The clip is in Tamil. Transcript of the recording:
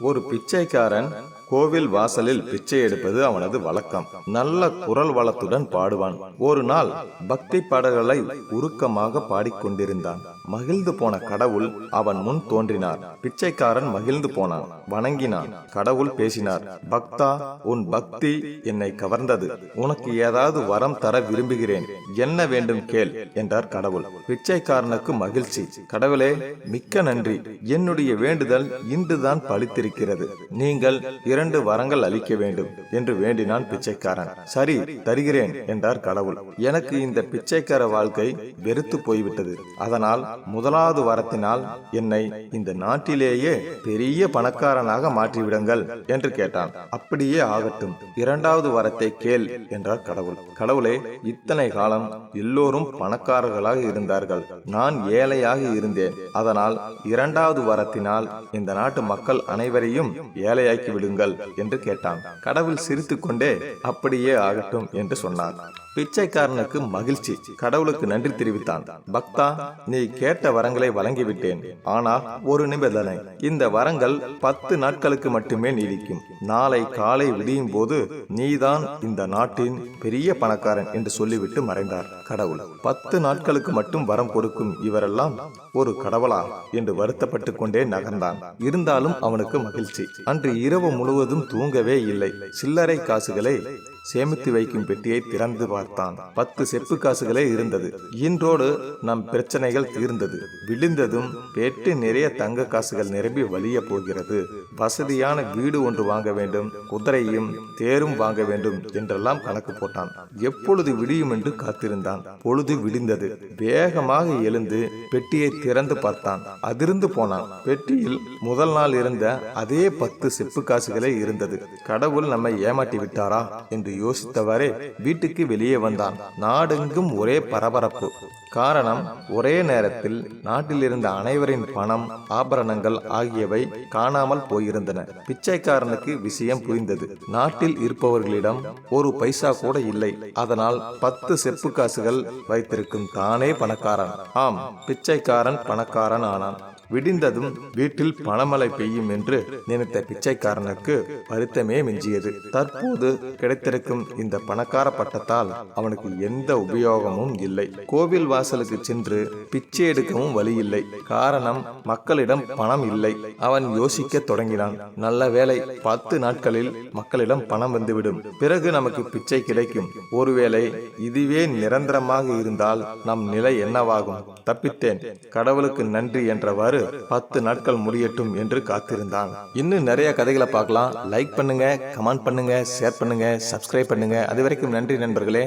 ஒரு பிச்சைக்காரன் கோவில் வாசலில் பிச்சை எடுப்பது அவனது வழக்கம். நல்ல குரல் வளத்துடன் பாடுவான். ஒரு நாள் பக்தி பாடல்களை உருக்கமாக பாடிக்கொண்டிருந்தான். மகிழ்ந்து போன கடவுள் அவன் முன் தோன்றினார். பிச்சைக்காரன் மகிழ்ந்து போனான் வணங்கினான் கடவுள் பேசினார் பக்தா உன் பக்தி என்னை கவர்ந்தது உனக்கு ஏதாவது வரம் தர விரும்புகிறேன் என்ன வேண்டும் கேள் என்றார் கடவுள். பிச்சைக்காரனுக்கு மகிழ்ச்சி கடவுளே மிக்க நன்றி என்னுடைய வேண்டுதல் இன்றுதான் பழித்திருக்கிறது நீங்கள் இரண்டு வரங்கள் அளிக்க வேண்டும் என்று வேண்டினான் பிச்சைக்காரன். சரி தருகிறேன் என்றார் கடவுள். எனக்கு இந்த பிச்சைக்கார வாழ்க்கை வெறுத்து போய்விட்டது அதனால் முதலாவது வரத்தினால் என்னை இந்த நாட்டிலேயே பெரிய பணக்காரனாக மாற்றிவிடுங்கள் என்று கேட்டான். அப்படியே ஆகட்டும். இரண்டாவது வரத்தை கேள் என்றார் கடவுள். கடவுளே இத்தனை காலம் எல்லோரும் பணக்காரர்களாக இருந்தார்கள். நான் ஏழையாக இருந்தேன். அதனால் இரண்டாவது வரத்தினால் இந்த நாட்டு மக்கள் அனைவரையும் ஏழையாக்கி விடுங்கள் என்று கேட்டான். கடவுள் சிரித்துக்கொண்டே அப்படியே ஆகட்டும் என்று சொன்னார் பிச்சைக்காரனுக்கு மகிழ்ச்சி. கடவுளுக்கு நன்றி தெரிவித்தான். பக்தா நீ கே கேட்ட வரங்களை வழங்கிவிட்டேன். ஆனால் ஒரு நிபந்தனை. இந்த வரங்கள் பத்து நாட்களுக்கு மட்டுமே நீடிக்கும். நாளை காலை விடியும் போது நீதான் இந்த நாட்டின் பெரிய பணக்காரன் என்று சொல்லிவிட்டு மறைந்தார். கடவுள். பத்து நாட்களுக்கு மட்டும் வரம் கொடுக்கும் இவரெல்லாம் ஒரு கடவுளா என்று வருத்தப்பட்டு கொண்டே நகர்ந்தான். இருந்தாலும் அவனுக்கு மகிழ்ச்சி. அன்று இரவு முழுவதும் தூங்கவே இல்லை. சில்லறை காசுகளை சேமித்து வைக்கும் பெட்டியை திறந்து பார்த்தான். பத்து செப்பு காசுகளே இருந்தது. இன்றோடு நம் பிரச்சனைகள் தீர்ந்தது. விழுந்ததும் பெட்டி நிறைய தங்க காசுகள் நிரம்பி வலிய போகிறது. வசதியான வீடு ஒன்று வாங்க வேண்டும். குதிரையும் தேரும் வாங்க வேண்டும் என்றெல்லாம் கணக்கு போட்டான். எப்பொழுது விடியும் என்று காத்திருந்தான். பொழுது விடிந்தது. வேகமாக எழுந்து பெட்டியை திறந்து பார்த்தான். அதிர்ந்து போனான். பெட்டியில் முதல் நாள் இருந்த அதே பத்து செப்பு காசுகளே இருந்தது. கடவுள் நம்மை ஏமாற்றி விட்டாரா? என்று யோசித்தவாறே வீட்டுக்கு வெளியே வந்தான். நாடெங்கும் ஒரே பரபரப்பு. காரணம் ஒரே நேரத்தில் நாட்டில் இருந்த அனைவரின் பணம் ஆபரணங்கள் ஆகியவை காணாமல் போயிருந்தன. பிச்சைக்காரனுக்கு விஷயம் புரிந்தது. நாட்டில் இருப்பவர்களிடம் ஒரு பைசா கூட இல்லை. அதனால் பத்து செப்பு காசுகள் வைத்திருக்கும் தானே பணக்காரன். ஆம் பிச்சைக்காரன் பணக்காரன் ஆனான். விடிந்ததும் வீட்டில் பணமழை பெய்யும் என்று நினைத்த பிச்சைக்காரனுக்கு வருத்தமே மிஞ்சியது. தற்போது கிடைத்திருக்கும் இந்த பணக்கார பட்டத்தால் அவனுக்கு எந்த உபயோகமும் இல்லை. கோவில் வாசலுக்கு சென்று பிச்சை எடுக்கவும் வழி இல்லை காரணம் மக்களிடம் பணம் இல்லை. அவன் யோசிக்க தொடங்கினான். நல்ல வேலை பத்து நாட்களில் மக்களிடம் பணம் வந்துவிடும். பிறகு நமக்கு பிச்சை கிடைக்கும். ஒருவேளை இதுவே நிரந்தரமாக இருந்தால் நம் நிலை என்னவாகும்? தப்பித்தேன். கடவுளுக்கு நன்றி என்றவாறு பத்து நாட்கள் முடியட்டும் என்று காத்திருந்தான். இன்னும் நிறைய கதைகளை பார்க்கலாம். லைக் பண்ணுங்க கமெண்ட் பண்ணுங்க ஷேர் பண்ணுங்க சப்ஸ்கிரைப் பண்ணுங்க. அது வரைக்கும் நன்றி நண்பர்களே.